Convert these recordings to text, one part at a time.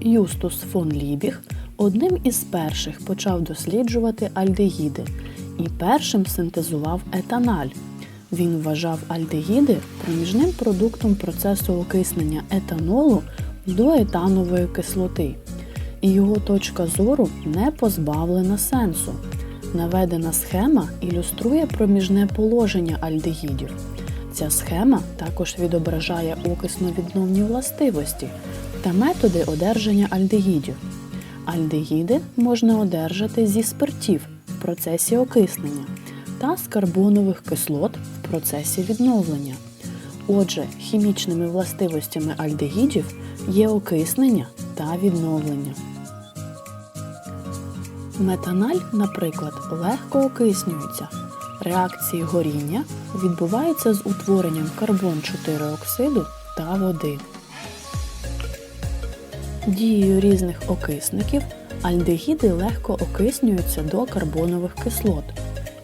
Юстус фон Лібіг одним із перших почав досліджувати альдегіди і першим синтезував етаналь. Він вважав альдегіди проміжним продуктом процесу окиснення етанолу до етанової кислоти. І його точка зору не позбавлена сенсу. Наведена схема ілюструє проміжне положення альдегідів. Ця схема також відображає окисно-відновні властивості та методи одержання альдегідів. Альдегіди можна одержати зі спиртів в процесі окиснення та з карбонових кислот в процесі відновлення. Отже, хімічними властивостями альдегідів є окиснення та відновлення. Метаналь, наприклад, легко окиснюється. Реакції горіння відбуваються з утворенням карбон-4 оксиду та води. Дією різних окисників альдегіди легко окиснюються до карбонових кислот.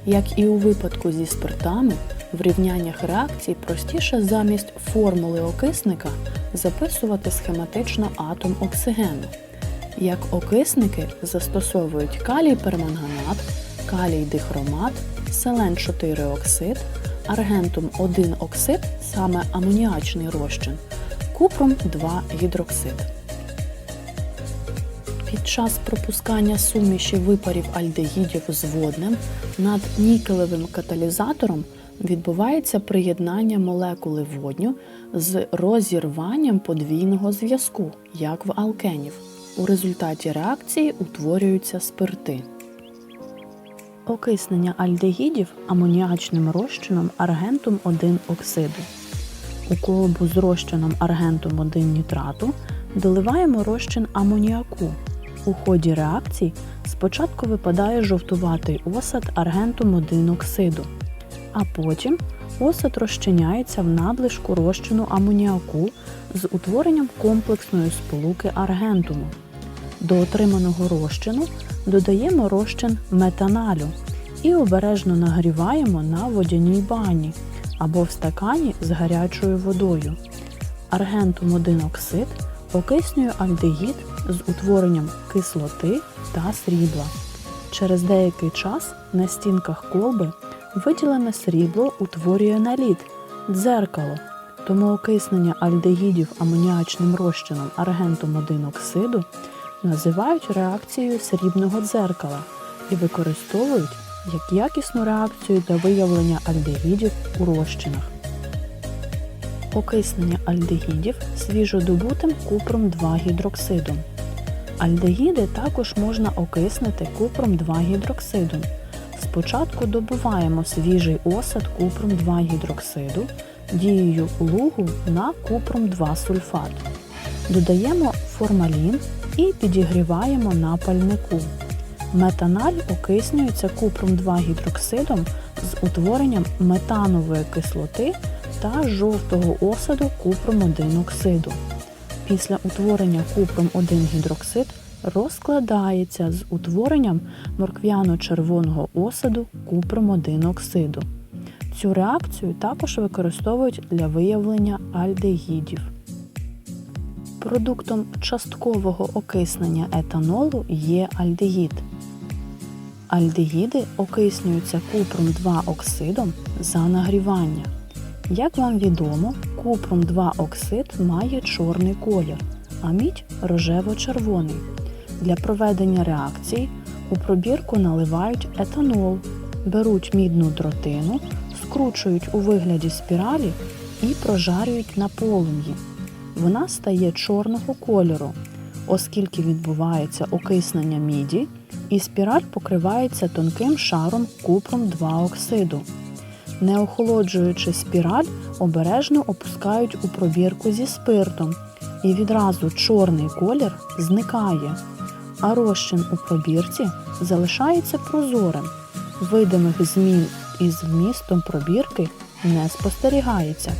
Як і у випадку зі спиртами, в рівняннях реакцій простіше замість формули окисника записувати схематично атом оксигену. Як окисники застосовують калій перманганат, калій дихромат, селен 4 оксид, аргентум 1 оксид, саме амоніачний розчин, купром 2 гідроксид. Під час пропускання суміші випарів альдегідів з водним над нікелевим каталізатором відбувається приєднання молекули водню з розірванням подвійного зв'язку, як в алкенів. У результаті реакції утворюються спирти. Окиснення альдегідів амоніачним розчином аргентум 1 оксиду. У колбу з розчином аргентум 1 нітрату доливаємо розчин амоніаку. У ході реакцій спочатку випадає жовтуватий осад аргентум 1 оксиду, а потім осад розчиняється в надлишку розчину амоніаку з утворенням комплексної сполуки аргентуму. До отриманого розчину додаємо розчин метаналю і обережно нагріваємо на водяній бані або в стакані з гарячою водою. Аргентум 1 оксид окиснює альдегід з утворенням кислоти та срібла. Через деякий час на стінках колби виділене срібло утворює наліт дзеркало, тому окиснення альдегідів амоніачним розчином аргентум 1 оксиду називають реакцією срібного дзеркала і використовують як якісну реакцію для виявлення альдегідів у розчинах. Окиснення альдегідів свіжодобутим купром 2 гідроксидом. Альдегіди також можна окиснити купром 2 гідроксидом. Спочатку добуваємо свіжий осад купром 2 гідроксиду дією лугу на купром 2 сульфат. Додаємо формалін і підігріваємо на пальнику. Метаналь окиснюється купром 2 гідроксидом з утворенням метанової кислоти та жовтого осаду купром 1 оксиду. Після утворення купром 1 гідроксид розкладається з утворенням морквяно-червоного осаду купром 1 оксиду. Цю реакцію також використовують для виявлення альдегідів. Продуктом часткового окиснення етанолу є альдегід. Альдегіди окиснюються купром 2 оксидом за нагрівання. Як вам відомо, купром 2 оксид має чорний колір, а мідь рожево-червоний. Для проведення реакції у пробірку наливають етанол, беруть мідну дротину, скручують у вигляді спіралі і прожарюють на полум'ї. Вона стає чорного кольору, оскільки відбувається окиснення міді, і спіраль покривається тонким шаром купром 2 оксиду. Не охолоджуючи спіраль, обережно опускають у пробірку зі спиртом, і відразу чорний колір зникає, а розчин у пробірці залишається прозорим. Видимих змін із вмістом пробірки не спостерігається.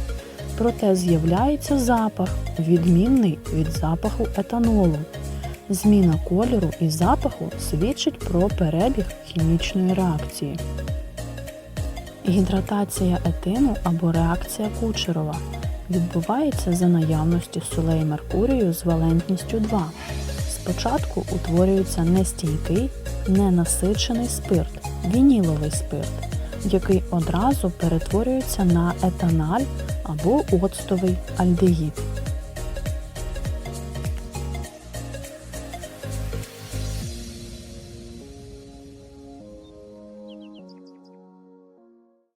Проте з'являється запах, відмінний від запаху етанолу. Зміна кольору і запаху свідчить про перебіг хімічної реакції. Гідратація етину або реакція Кучерова відбувається за наявності солей Меркурію з валентністю 2. Спочатку утворюється нестійкий, ненасичений спирт, вініловий спирт, який одразу перетворюється на етаналь або оцтовий альдегід.